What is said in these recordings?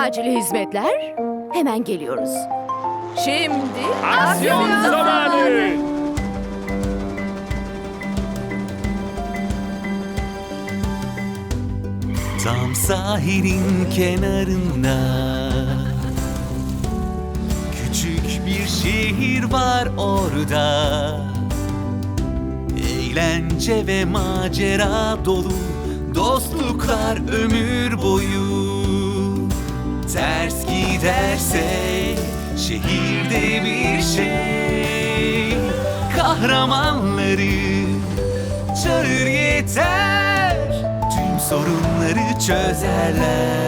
Acil hizmetler. Hemen geliyoruz. Şimdi Aksiyon zamanı. Tam sahilin kenarında Küçük bir şehir var orada Eğlence ve macera dolu Dostluklar ömür boyu Ters giderse şehirde bir şey. Kahramanları çağır yeter Tüm sorunları çözerler.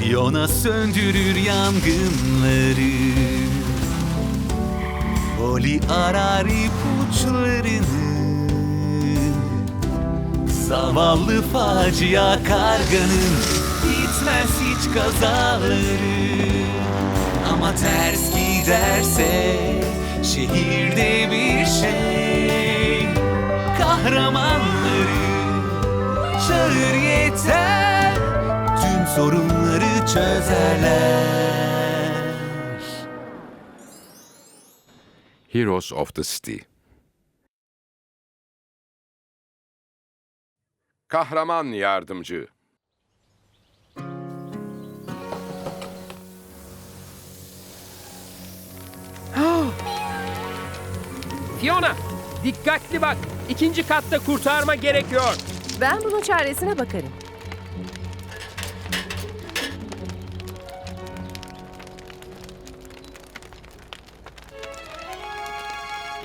Fiona söndürür yangınları. Oli arar ipuçlarını Zavallı facia karganın Bitmez hiç kazaları. Ama ters giderse Şehirde bir şey. Kahramanları Çağır yeter Tüm sorunları çözerler. Heroes of the City Kahraman Yardımcı Fiona, dikkatli bak. İkinci katta kurtarma gerekiyor. ben bunun çaresine bakarım.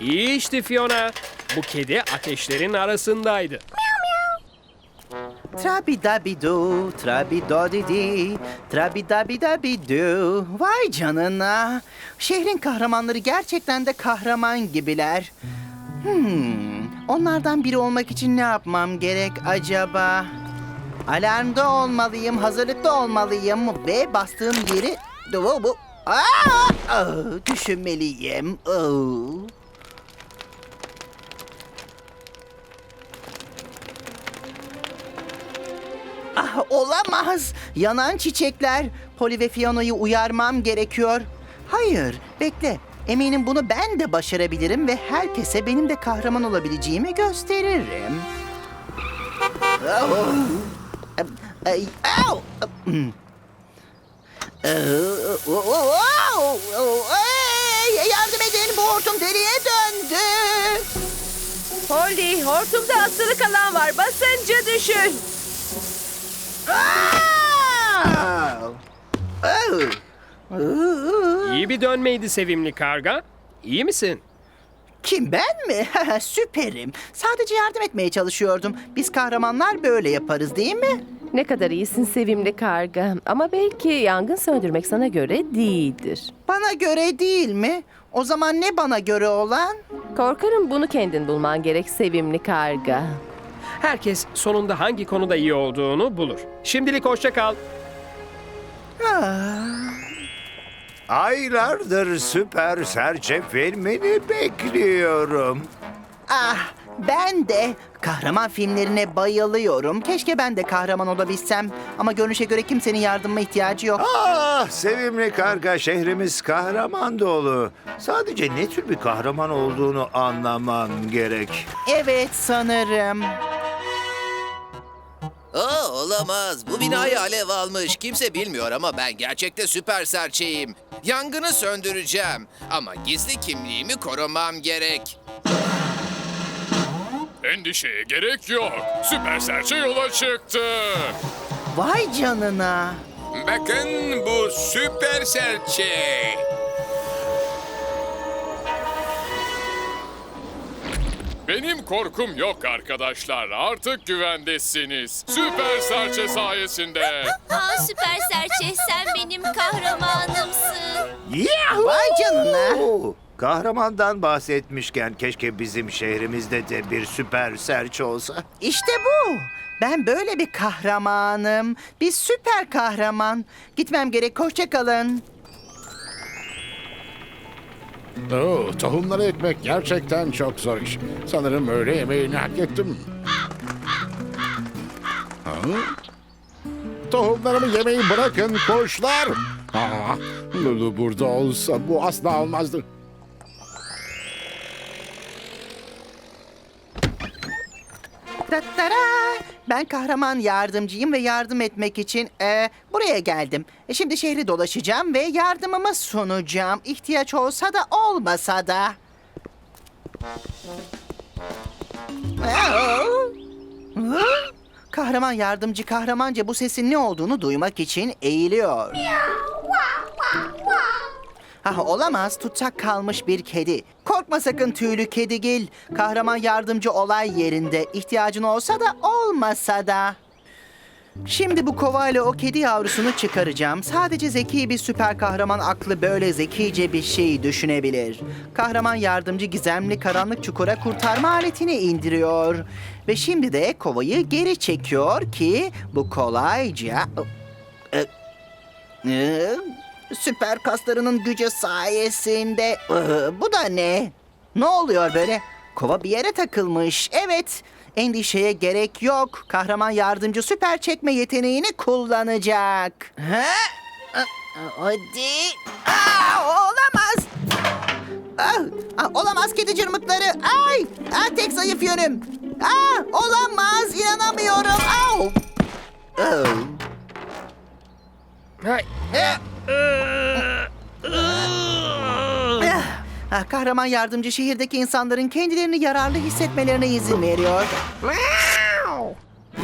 İyi işte Fiona. Bu kedi ateşlerin arasındaydı. Trabidabidu, trabidodidi, trabidabidabidu. Vay canına. Şehrin kahramanları gerçekten de kahraman gibiler. Hmm, onlardan biri olmak için ne yapmam gerek acaba? Alarmda olmalıyım, hazırlıklı olmalıyım ve bastığım yeri... Bu, bu. Aa, ah, düşünmeliyim. Oh. Olamaz. Yanan çiçekler. Polly ve Fiona'yı uyarmam gerekiyor. Hayır, bekle. Eminim bunu ben de başarabilirim ve herkese benim de kahraman olabileceğimi gösteririm. Ay, Yardım edin, bu hortum deliye döndü. Polly, hortumda asılı kalan var. Basıncı düşün. Ah! Oh. Oh. İyi bir dönmeydi sevimli karga. İyi misin? Kim ben mi? Süperim. Sadece yardım etmeye çalışıyordum. Biz kahramanlar böyle yaparız değil mi? Ne kadar iyisin sevimli karga. Ama belki yangın söndürmek sana göre değildir. Bana göre değil mi? O zaman ne bana göre olan? Korkarım bunu kendin bulman gerek sevimli karga. Herkes sonunda hangi konuda iyi olduğunu bulur. Şimdilik hoşça kal. Aylardır süper serçe filmini bekliyorum. Ah, ben de kahraman filmlerine bayılıyorum. Keşke ben de kahraman olabilsem. Ama görünüşe göre kimsenin yardıma ihtiyacı yok. Ah sevimli karga şehrimiz kahraman dolu. Sadece ne tür bir kahraman olduğunu anlaman gerek. Evet sanırım. Aa, olamaz. Bu binayı alev almış. Kimse bilmiyor ama ben gerçekte süper serçeyim. Yangını söndüreceğim. Ama gizli kimliğimi korumam gerek. Endişeye gerek yok. Süper serçe yola çıktı. Vay canına. Bakın bu süper serçe. Benim korkum yok arkadaşlar. Artık güvendesiniz. Süper serçe sayesinde. Aa süper serçe sen benim kahramanımsın. Vay canına. Kahramandan bahsetmişken keşke bizim şehrimizde de bir süper serçe olsa. İşte bu. Ben böyle bir kahramanım. Bir süper kahraman. Gitmem gerek. Hoşça kalın. Oo, tohumları ekmek gerçekten çok zor iş. Sanırım öğle yemeğini hak ettim. Ha? Tohumlarımı yemeyi bırakın kuşlar. Aa, Lulu burada olsa bu asla olmazdı. Ben kahraman yardımcıyım ve yardım etmek için e, buraya geldim. E, şimdi şehri dolaşacağım ve yardımımı sunacağım. İhtiyaç olsa da olmasa da. Kahraman yardımcı kahramanca bu sesin ne olduğunu duymak için eğiliyor. Ha olamaz tutsak kalmış bir kedi. Korkma sakın tüylü kedigil. Kahraman yardımcı olay yerinde. İhtiyacın olsa da olmasa da. Şimdi bu kovayla o kedi yavrusunu çıkaracağım. Sadece zeki bir süper kahraman aklı böyle zekice bir şey düşünebilir. Kahraman yardımcı gizemli karanlık çukura kurtarma aletini indiriyor. Ve şimdi de kovayı geri çekiyor ki bu kolayca... Ee, süper kaslarının gücü sayesinde... Ee, bu da ne? Ne oluyor böyle? Kova bir yere takılmış. Evet, endişeye gerek yok. Kahraman yardımcı süper çekme yeteneğini kullanacak. Ha? Hadi. Aa, olamaz. Ah, ah, olamaz kedi cırmıkları. Ay, ah, tek zayıf yönüm. Ah, olamaz, inanamıyorum. Au. Ah, ah, kahraman yardımcı şehirdeki insanların kendilerini yararlı hissetmelerine izin veriyor.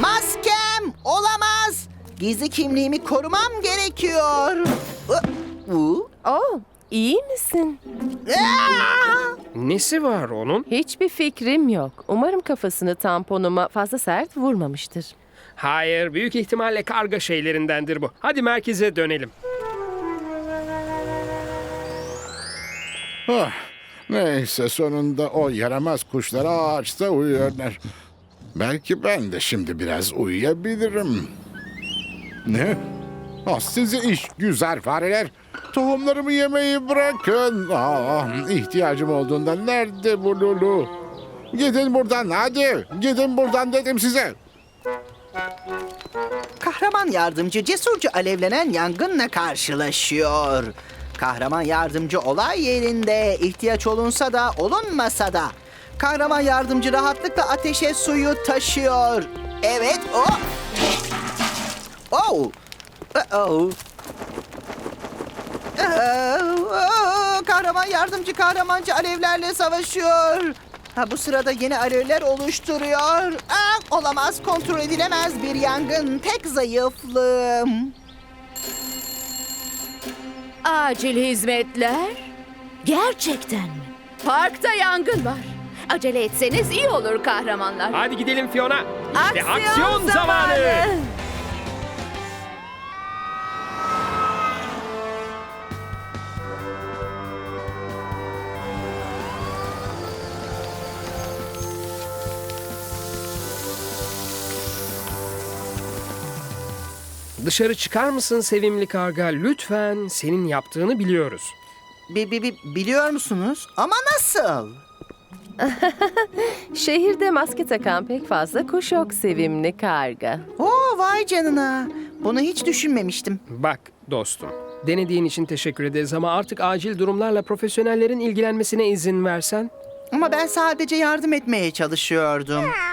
Maskem olamaz. Gizli kimliğimi korumam gerekiyor. Oh, iyi misin? ah! Nesi var onun? Hiçbir fikrim yok. Umarım kafasını tamponuma fazla sert vurmamıştır. Hayır, büyük ihtimalle karga şeylerindendir bu. Hadi merkeze dönelim. Ah, neyse sonunda o yaramaz kuşlar ağaçta uyuyorlar. Belki ben de şimdi biraz uyuyabilirim. Ne? Ah, sizi iş güzel fareler. Tohumlarımı yemeyi bırakın. Ah, ihtiyacım olduğunda nerede bu Lulu? Gidin buradan hadi. Gidin buradan dedim size. Kahraman yardımcı cesurca alevlenen yangınla karşılaşıyor. Kahraman yardımcı olay yerinde ihtiyaç olunsa da olunmasa da. Kahraman yardımcı rahatlıkla ateşe suyu taşıyor. Evet o. Oh. Oh. Kahraman yardımcı kahramancı alevlerle savaşıyor. Ha, bu sırada yeni alevler oluşturuyor. Aa, olamaz kontrol edilemez bir yangın. Tek zayıflığım. Acil hizmetler? Gerçekten mi? Parkta yangın var. Acele etseniz iyi olur kahramanlar. Hadi gidelim Fiona. İşte aksiyon, zamanı. Dışarı çıkar mısın sevimli karga? Lütfen senin yaptığını biliyoruz. Bi, bi, bi- biliyor musunuz? Ama nasıl? Şehirde maske takan pek fazla kuş yok sevimli karga. Oo vay canına. Bunu hiç düşünmemiştim. Bak dostum, denediğin için teşekkür ederiz ama artık acil durumlarla profesyonellerin ilgilenmesine izin versen. Ama ben sadece yardım etmeye çalışıyordum.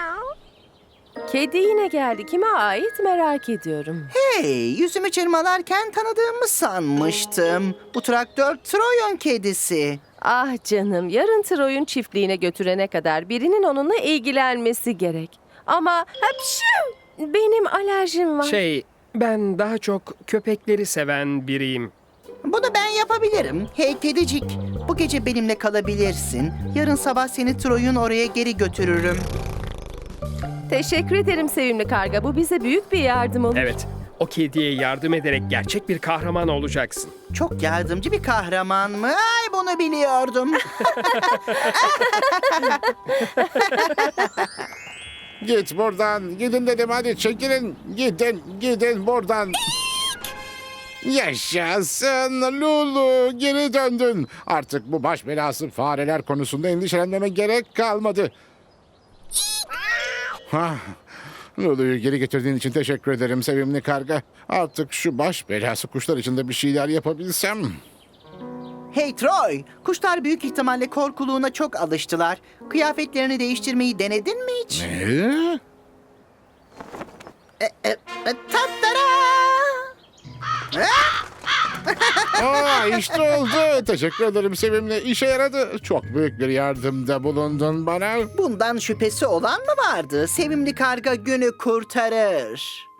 Kedi yine geldi. Kime ait merak ediyorum. Hey, yüzümü çırmalarken tanıdığımı sanmıştım. Bu traktör Troy'un kedisi. Ah canım, yarın Troy'un çiftliğine götürene kadar birinin onunla ilgilenmesi gerek. Ama hapşu! Benim alerjim var. Şey, ben daha çok köpekleri seven biriyim. Bunu ben yapabilirim. Hey kedicik, bu gece benimle kalabilirsin. Yarın sabah seni Troy'un oraya geri götürürüm. Teşekkür ederim sevimli karga. Bu bize büyük bir yardım olur. Evet, o kediye yardım ederek gerçek bir kahraman olacaksın. Çok yardımcı bir kahraman mı? Ay bunu biliyordum. Git buradan. Gidin dedim hadi çekilin. Gidin gidin buradan. Yaşasın Lulu geri döndün. Artık bu baş belası fareler konusunda endişelenmeme gerek kalmadı. Hah, Lulu'yu geri getirdiğin için teşekkür ederim sevimli karga. Artık şu baş belası kuşlar için de bir şeyler yapabilsem. Hey Troy, kuşlar büyük ihtimalle korkuluğuna çok alıştılar. Kıyafetlerini değiştirmeyi denedin mi hiç? Ne? E, e, Aa işte oldu. Teşekkür ederim sevimli. İşe yaradı. Çok büyük bir yardımda bulundun bana. Bundan şüphesi olan mı vardı? Sevimli karga günü kurtarır.